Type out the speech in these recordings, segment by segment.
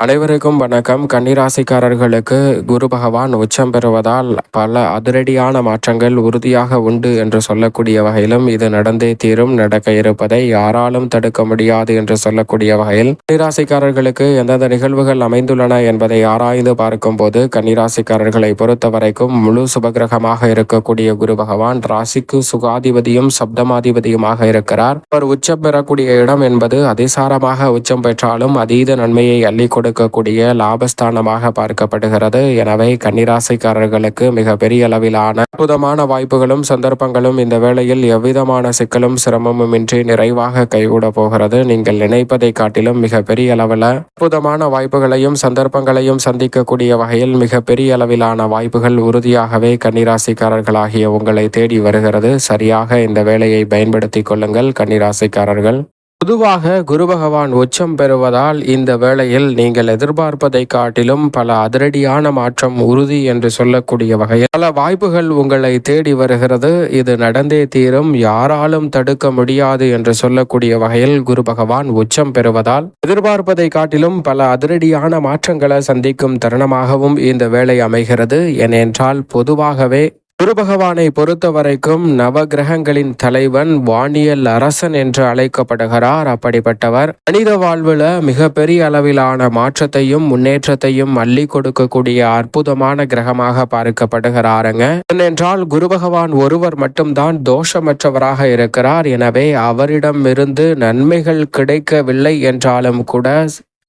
அனைவருக்கும் வணக்கம். கன்னிராசிக்காரர்களுக்கு குரு பகவான் உச்சம் பெறுவதால் பல அதிரடியான மாற்றங்கள் உறுதியாக உண்டு என்று சொல்லக்கூடிய வகையிலும் இது நடந்தே தீரும் நடக்க இருப்பதை யாராலும் தடுக்க முடியாது என்று சொல்லக்கூடிய வகையில் கன்னிராசிக்காரர்களுக்கு எந்தெந்த நிகழ்வுகள் அமைந்துள்ளன என்பதை ஆராய்ந்து பார்க்கும்போது கன்னிராசிக்காரர்களை பொறுத்த வரைக்கும் முழு சுபகிரகமாக இருக்கக்கூடிய குரு பகவான் ராசிக்கு சுகாதிபதியும் சப்தமாதிபதியுமாக இருக்கிறார். அவர் உச்சம் பெறக்கூடிய இடம் என்பது அதிசாரமாக உச்சம் பெற்றாலும் அதீத நன்மையை அள்ளி கொடுக்கக்கூடிய லாபஸ்தானமாக பார்க்கப்படுகிறது. எனவே கன்னிராசிக்காரர்களுக்கு மிக பெரிய அளவிலான அற்புதமான வாய்ப்புகளும் சந்தர்ப்பங்களும் இந்த வேளையில் எவ்விதமான சிக்கலும் சிரமமும் இன்றி நிறைவாக கைகூட போகிறது. நீங்கள் நினைப்பதை காட்டிலும் மிக பெரிய அளவில் அற்புதமான வாய்ப்புகளையும் சந்தர்ப்பங்களையும் சந்திக்கக்கூடிய வகையில் மிக பெரிய அளவிலான வாய்ப்புகள் உறுதியாகவே கன்னிராசிக்காரர்களாகிய உங்களை தேடி வருகிறது. சரியாக இந்த வேலையை பயன்படுத்திக் கொள்ளுங்கள் கன்னிராசிக்காரர்கள். பொதுவாக குரு பகவான் உச்சம் பெறுவதால் இந்த வேளையில் நீங்கள் எதிர்பார்ப்பதை காட்டிலும் பல அதிரடியான மாற்றம் உறுதி என்று சொல்லக்கூடிய வகையில் பல வாய்ப்புகள் உங்களை தேடி வருகிறது. இது நடந்தே தீரும். யாராலும் தடுக்க முடியாது என்று சொல்லக்கூடிய வகையில் குரு பகவான் உச்சம் பெறுவதால் எதிர்பார்ப்பதை காட்டிலும் பல அதிரடியான மாற்றங்களை சந்திக்கும் தருணமாகவும் இந்த வேலை அமைகிறது. ஏனென்றால் பொதுவாகவே குரு பகவானை பொறுத்த வரைக்கும் நவ கிரகங்களின் தலைவன் வானியல் அரசன் என்று அழைக்கப்படுகிறார். அப்படிப்பட்டவர் மனித வாழ்வில் மிக பெரிய அளவிலான மாற்றத்தையும் முன்னேற்றத்தையும் அள்ளி கொடுக்கக்கூடிய அற்புதமான கிரகமாக பார்க்கப்படுகிறாருங்க. ஏனென்றால் குரு பகவான் ஒருவர் மட்டும்தான் தோஷமற்றவராக இருக்கிறார். எனவே அவரிடம் இருந்து நன்மைகள் கிடைக்கவில்லை என்றாலும் கூட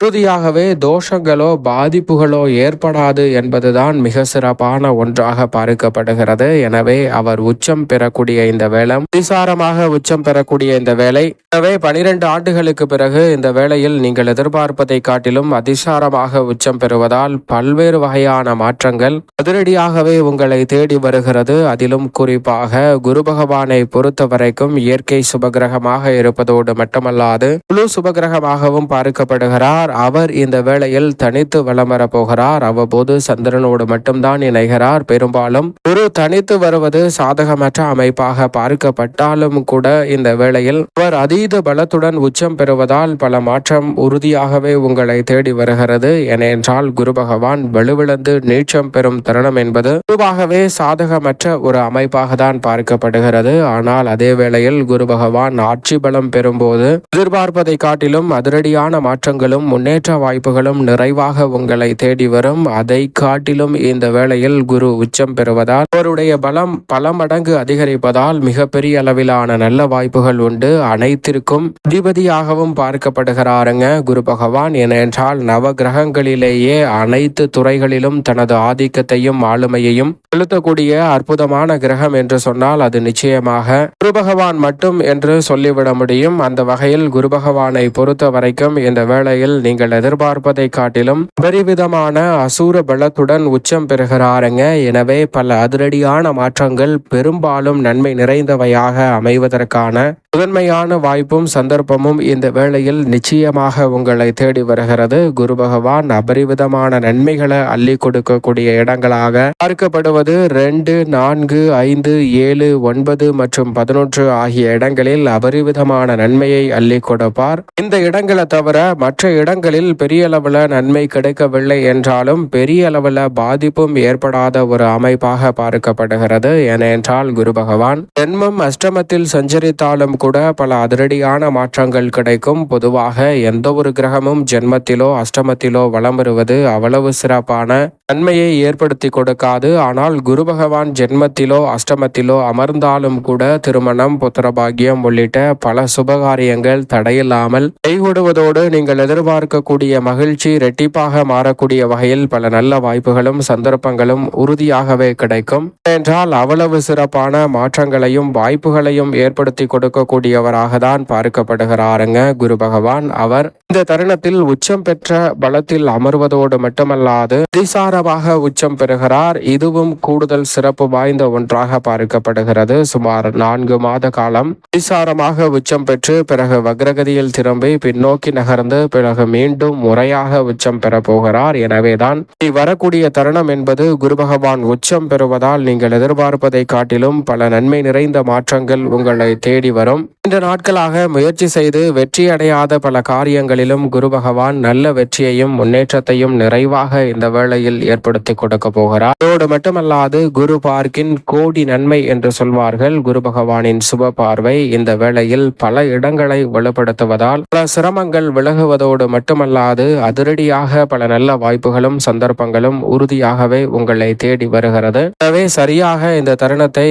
இறுதியாகவே தோஷங்களோ பாதிப்புகளோ ஏற்படாது என்பதுதான் மிக சிறப்பான ஒன்றாக பார்க்கப்படுகிறது. எனவே அவர் உச்சம் பெறக்கூடிய இந்த வேளம் அதிசாரமாக உச்சம் பெறக்கூடிய இந்த வேலை எனவே பனிரெண்டு ஆண்டுகளுக்கு பிறகு இந்த வேளையில் நீங்கள் எதிர்பார்ப்பதை காட்டிலும் அதிசாரமாக உச்சம் பெறுவதால் பல்வேறு வகையான மாற்றங்கள் அதிரடியாகவே உங்களை தேடி வருகிறது. அதிலும் குறிப்பாக குரு பகவானை பொறுத்த வரைக்கும் இயற்கை சுபகிரகமாக இருப்பதோடு மட்டுமல்லாது குழு சுபகிரகமாகவும் பார்க்கப்படுகிறார். அவர் இந்த வேளையில் தனித்து வலம் வரப் போகிறார். அவ்வப்போது சந்திரனோடு மட்டும்தான் இணைகிறார். பெரும்பாலும் குரு தனித்து வருவது சாதகமற்ற அமைப்பாக பார்க்கப்பட்டாலும் கூட இந்த வேளையில் அவர் அதீத பலத்துடன் உச்சம் பெறுவதால் பல மாற்றம் உறுதியாகவே உங்களை தேடி வருகிறது. ஏனென்றால் குரு பகவான் வலுவிழந்து நீச்சம் பெறும் தருணம் என்பது பொதுவாகவே சாதகமற்ற ஒரு அமைப்பாக தான் பார்க்கப்படுகிறது. ஆனால் அதே வேளையில் குரு பகவான் ஆட்சி பலம் பெறும்போது எதிர்பார்ப்பதை காட்டிலும் அதிரடியான மாற்றங்களும் முன்னேற்ற வாய்ப்புகளும் நிறைவாக உங்களை தேடி வரும். அதை காட்டிலும் இந்த வேளையில் குரு உச்சம் பெறுவதால் அவருடைய பலம் பல மடங்கு அதிகரிப்பதால் மிகப்பெரிய அளவிலான நல்ல வாய்ப்புகள் உண்டு. அனைத்திற்கும் அதிபதியாகவும் பார்க்கப்படுகிறாருங்க குரு பகவான். ஏனென்றால் நவ கிரகங்களிலேயே அனைத்து துறைகளிலும் தனது ஆதிக்கத்தையும் ஆளுமையையும் செலுத்தக்கூடிய அற்புதமான கிரகம் என்று சொன்னால் அது நிச்சயமாக குரு பகவான் மட்டும் என்று சொல்லிவிட முடியும். அந்த வகையில் குரு பகவானை பொறுத்த வரைக்கும் இந்த வேளையில் நீங்கள் எதிர்பார்ப்பதை காட்டிலும் பெரிவிதமான அசூர பலத்துடன் உச்சம் பெறுகிறாருங்க. எனவே பல அதிரடியான மாற்றங்கள் பெரும்பாலும் நன்மை நிறைந்தவையாக அமைவதற்கான முதன்மையான வாய்ப்பும் சந்தர்ப்பமும் இந்த வேளையில் நிச்சயமாக உங்களை தேடி வருகிறது. குரு பகவான் அபரிவிதமான நன்மைகளை அள்ளி கொடுக்கக்கூடிய இடங்களாக பார்க்கப்படுவது ரெண்டு நான்கு ஐந்து ஏழு ஒன்பது மற்றும் பதினொன்று ஆகிய இடங்களில் அபரிவிதமான நன்மையை அள்ளி கொடுப்பார். இந்த இடங்களை தவிர மற்ற இடங்கள் இடங்களில் பெரிய அளவில் நன்மை கிடைக்கவில்லை என்றாலும் பெரிய அளவில் பாதிப்பும் ஏற்படாத ஒரு அமைப்பாக பார்க்கப்படுகிறது. ஏனென்றால் குரு பகவான் ஜென்மம் அஷ்டமத்தில் சஞ்சரித்தாலும் கூட பல அதிரடியான மாற்றங்கள் கிடைக்கும். பொதுவாக எந்த ஒரு கிரகமும் ஜென்மத்திலோ அஷ்டமத்திலோ வலம் வருவது அவ்வளவு சிறப்பான நன்மையை ஏற்படுத்தி கொடுக்காது. ஆனால் குரு பகவான் ஜென்மத்திலோ அஷ்டமத்திலோ அமர்ந்தாலும் கூட திருமணம் புத்திரபாகியம் உள்ளிட்ட பல சுபகாரியங்கள் தடையில்லாமல் கைகூடுவதோடு நீங்கள் எதிர்பார்க்க எதிர்பார்க்கக்கூடிய மகிழ்ச்சி ரெட்டிப்பாக மாறக்கூடிய வகையில் பல நல்ல வாய்ப்புகளும் சந்தர்ப்பங்களும் உறுதியாகவே கிடைக்கும். என்றால் அவ்வளவு சிறப்பான மாற்றங்களையும் வாய்ப்புகளையும் ஏற்படுத்தி கொடுக்கக்கூடியவராக தான் பார்க்கப்படுகிறாருங்க குரு பகவான் அவர். இந்த தருணத்தில் உச்சம் பெற்ற பலத்தில் அமர்வதோடு மட்டுமல்லாது அதிசாரமாக உச்சம் பெறுகிறார். இதுவும் கூடுதல் சிறப்பு வாய்ந்த ஒன்றாக பார்க்கப்படுகிறது. சுமார் நான்கு மாத காலம் அதிசாரமாக உச்சம் பெற்று பிறகு வக்ரகதியில் திரும்பி பின்னோக்கி நகர்ந்து பிறகு மீண்டும் முறையாக உச்சம் பெற போகிறார். எனவேதான் வரக்கூடிய தருணம் என்பது குரு பகவான் உச்சம் பெறுவதால் நீங்கள் எதிர்பார்ப்பதை காட்டிலும் பல நன்மை நிறைந்த மாற்றங்கள் உங்களை தேடி வரும். இந்த நாட்களாக முயற்சி செய்து வெற்றி அடையாத பல காரியங்களிலும் குரு பகவான் நல்ல வெற்றியையும் முன்னேற்றத்தையும் நிறைவாக இந்த வேளையில் ஏற்படுத்தி கொடுக்க போகிறார். அதோடு மட்டுமல்லாது குரு பார்க்கின் கோடி நன்மை என்று சொல்வார்கள். குரு பகவானின் சுப பார்வை இந்த வேளையில் பல இடங்களை வலுப்படுத்துவதால் பல சிரமங்கள் விலகுவதோடு மட்டுமல்லாது அதிரடியாக பல நல்ல வாய்ப்புகளும் சந்தர்ப்பங்களும் உறுதியாகவே உங்களை தேடி வருகிறது. எனவே சரியாக இந்த தருணத்தை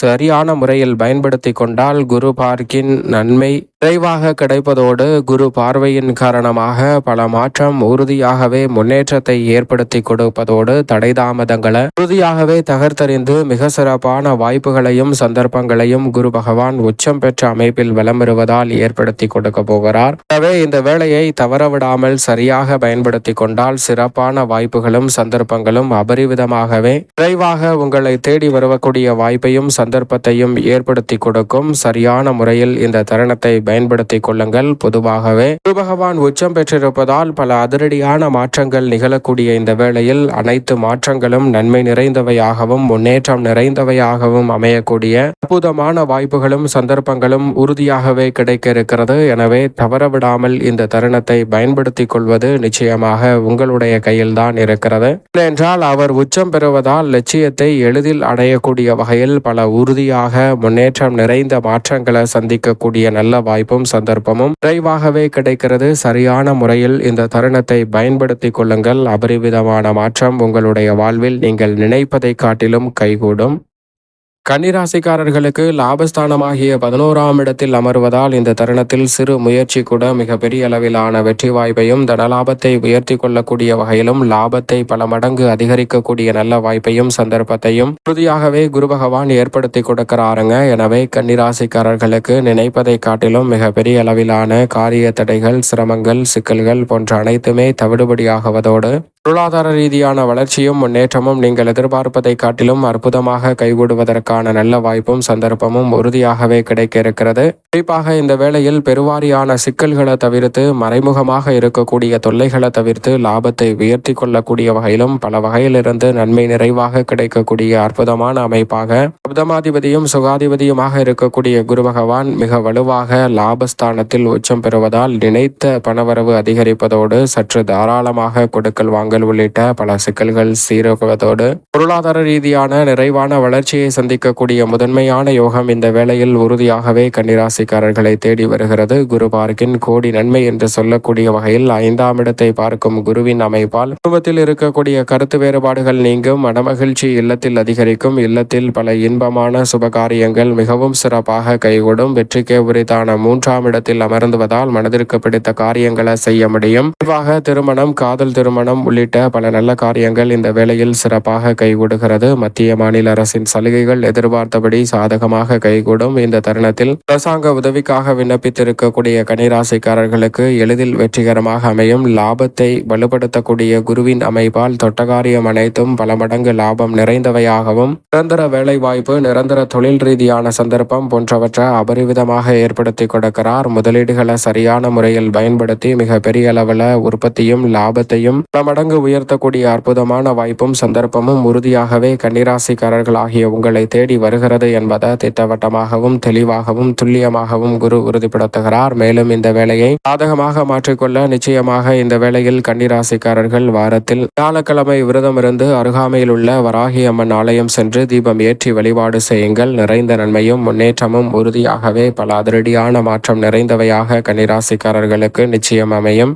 சரியான முறையில் பயன்படுத்தி கொண்டால் குரு பார்க்கின் நன்மை விரைவாக கிடைப்பதோடு குரு பார்வையின் காரணமாக பல மாற்றம் உறுதியாகவே முன்னேற்றத்தை ஏற்படுத்தி கொடுப்பதோடு தடைதாமதங்களை உறுதியாகவே தகர்த்தறிந்து மிக சிறப்பான வாய்ப்புகளையும் சந்தர்ப்பங்களையும் குரு பகவான் உச்சம் பெற்ற அமைப்பில் விளம்பெறுவதால் ஏற்படுத்தி கொடுக்க போகிறார். எனவே இந்த வேலையை தவறவிடாமல் சரியாக பயன்படுத்தி கொண்டால் சிறப்பான வாய்ப்புகளும் சந்தர்ப்பங்களும் அபரிவிதமாகவே விரைவாக உங்களை தேடி வரக்கூடிய வாய்ப்பையும் சந்தர்ப்பத்தையும் ஏற்படுத்தி கொடுக்கும் சரியான முறையில் இந்த தருணத்தை பயன்படுத்திக் கொள்ளுங்கள். பொதுவாகவே குரு பகவான் உச்சம் பெற்றிருப்பதால் பல அதிரடியான மாற்றங்கள் நிகழக்கூடிய இந்த வேளையில் அனைத்து மாற்றங்களும் நன்மை நிறைந்தவையாகவும் முன்னேற்றம் நிறைந்தவையாகவும் அமையக்கூடிய அற்புதமான வாய்ப்புகளும் சந்தர்ப்பங்களும் உறுதியாகவே கிடைக்க இருக்கிறது எனவே தவறவிடாமல் இந்த தருணத்தை பயன்படுத்திக் கொள்வது நிச்சயமாக உங்களுடைய கையில்தான் இருக்கிறது. என்றால் அவர் உச்சம் பெறுவதால் லட்சியத்தை எளிதில் அடையக்கூடிய வகையில் பல உறுதியாக முன்னேற்றம் நிறைந்த மாற்றங்களை சந்திக்கக்கூடிய நல்ல வாய்ப்பு வாய்ப்பும் சந்தர்ப்பமும். விரைவாகவே கிடைக்கிறது சரியான முறையில் இந்த தருணத்தை பயன்படுத்தி கொள்ளுங்கள். அபரிவிதமான மாற்றம் உங்களுடைய வாழ்வில் நீங்கள் நினைப்பதை காட்டிலும் கைகூடும். கன்னிராசிக்காரர்களுக்கு லாபஸ்தானமாகிய பதினோராம் இடத்தில் அமர்வதால் இந்த தருணத்தில் சிறு முயற்சி கூட மிகப்பெரிய அளவிலான வெற்றி வாய்ப்பையும் தனலாபத்தை உயர்த்தி கொள்ளக்கூடிய வகையிலும் லாபத்தை பல மடங்கு அதிகரிக்கக்கூடிய நல்ல வாய்ப்பையும் சந்தர்ப்பத்தையும் உறுதியாகவே குரு பகவான் ஏற்படுத்தி கொடுக்கிறாருங்க. எனவே கன்னிராசிக்காரர்களுக்கு நினைப்பதை காட்டிலும் மிகப்பெரிய அளவிலான காரிய தடைகள் சிரமங்கள் சிக்கல்கள் போன்ற அனைத்துமே தவிடுபடியாகுவதோடு பொருளாதார ரீதியான வளர்ச்சியும் முன்னேற்றமும் நீங்கள் எதிர்பார்ப்பதை காட்டிலும் அற்புதமாக கைகூடுவதற்கான நல்ல வாய்ப்பும் சந்தர்ப்பமும் உறுதியாகவே கிடைக்க இருக்கிறது குறிப்பாக இந்த வேளையில் பெருவாரியான சிக்கல்களை தவிர்த்து மறைமுகமாக இருக்கக்கூடிய தொல்லைகளை தவிர்த்து லாபத்தை உயர்த்தி கொள்ளக்கூடிய வகையிலும் பல வகையிலிருந்து நன்மை நிறைவாக கிடைக்கக்கூடிய அற்புதமான அமைப்பாக அப்தமாதிபதியும் சுகாதிபதியுமாக இருக்கக்கூடிய குரு பகவான் மிக வலுவாக லாபஸ்தானத்தில் உச்சம் பெறுவதால் நினைத்த பணவரவு அதிகரிப்பதோடு சற்று தாராளமாக கொடுக்கல் வாங்க தாக்கங்கள் உள்ளிட்ட பல சிக்கல்கள் சீரகுவதோடு பொருளாதார ரீதியான நிறைவான வளர்ச்சியை சந்திக்கக்கூடிய முதன்மையான யோகம் இந்த வேளையில் உறுதியாகவே கன்னிராசிக்காரர்களை தேடி வருகிறது. குரு பார்க்கின் கோடி நன்மை என்று சொல்லக்கூடிய வகையில் ஐந்தாம் இடத்தை பார்க்கும் குருவின் அமைப்பால் குடும்பத்தில் இருக்கக்கூடிய கருத்து வேறுபாடுகள் நீங்கும் மனமகிழ்ச்சி இல்லத்தில் அதிகரிக்கும் இல்லத்தில் பல இன்பமான சுபகாரியங்கள் மிகவும் சிறப்பாக கைகூடும் வெற்றிக்கே உரித்தான மூன்றாம் இடத்தில் அமர்ந்துவதால் மனதிற்கு பிடித்த காரியங்களை செய்ய முடியும். திருமணம் காதல் திருமணம் உள்ளிட்ட உள்ளிட்ட பல நல்ல காரியங்கள் இந்த வேளையில் சிறப்பாக கைகூடுகிறது. மத்திய மாநில அரசின் சலுகைகள் எதிர்பார்த்தபடி சாதகமாக கைகூடும். இந்த தருணத்தில் அரசாங்க உதவிக்காக விண்ணப்பித்திருக்கக்கூடிய கனிராசிக்காரர்களுக்கு எளிதில் வெற்றிகரமாக அமையும். லாபத்தை வலுப்படுத்தக்கூடிய குருவின் அமைப்பால் தொட்டகாரியம் அனைத்தும் பல மடங்கு லாபம் நிறைந்தவையாகவும் நிரந்தர வேலைவாய்ப்பு நிரந்தர தொழில் ரீதியான சந்தர்ப்பம் போன்றவற்றை அபரிவிதமாக ஏற்படுத்தி கொடுக்கிறார். முதலீடுகளை சரியான முறையில் பயன்படுத்தி மிக பெரிய அளவில் உற்பத்தியும் லாபத்தையும் பல மடங்கு மடங்கு உயர்த்தக்கூடிய அற்புதமான வாய்ப்பும் சந்தர்ப்பமும் உறுதியாகவே கன்னிராசிக்காரர்கள் ஆகிய உங்களை தேடி வருகிறது என்பதை திட்டவட்டமாகவும் தெளிவாகவும் துல்லியமாகவும் குரு உறுதிப்படுத்துகிறார். மேலும் இந்த வேலையை சாதகமாக மாற்றிக்கொள்ள நிச்சயமாக இந்த வேளையில் கன்னிராசிக்காரர்கள் வாரத்தில் வியாழக்கிழமை விரதம் இருந்து அருகாமையில் உள்ள வராகி அம்மன் ஆலயம் சென்று தீபம் ஏற்றி வழிபாடு செய்யுங்கள். நிறைந்த நன்மையும் முன்னேற்றமும் உறுதியாகவே பல அதிரடியான மாற்றம் நிறைந்தவையாக கன்னிராசிக்காரர்களுக்கு நிச்சயம் அமையும்.